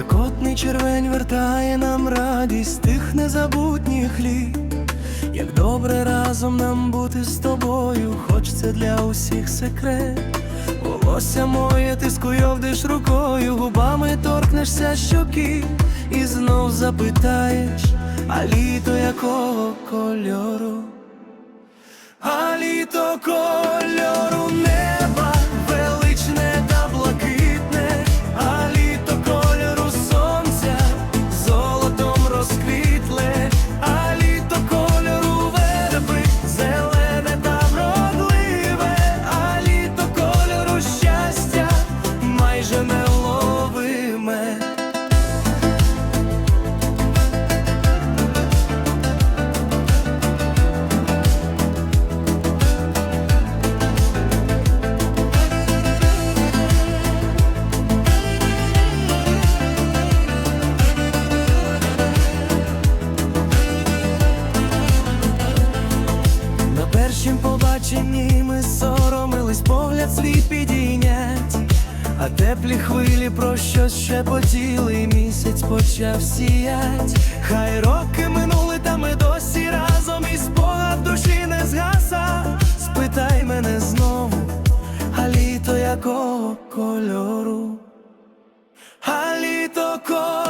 Спекотний червень вертає нам радість тих незабутніх літ, як добре разом нам бути з тобою, хоч це для усіх секрет. Волосся моє, ти скуйовдиш рукою, губами торкнешся щоки, і знов запитаєш, а літо якого кольору, а літо кольору побаченні ми соромились, погляд свій підійнять, а теплі хвилі про щось шепотіли, місяць почав сіять. Хай роки минули, та ми досі разом, і спогад душі не згаса. Спитай мене знову, а літо якого кольору? А літо кольору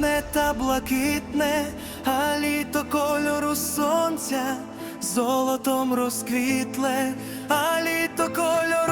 величне та блакитне, а літо кольору сонця, золотом розквітле, а літо кольору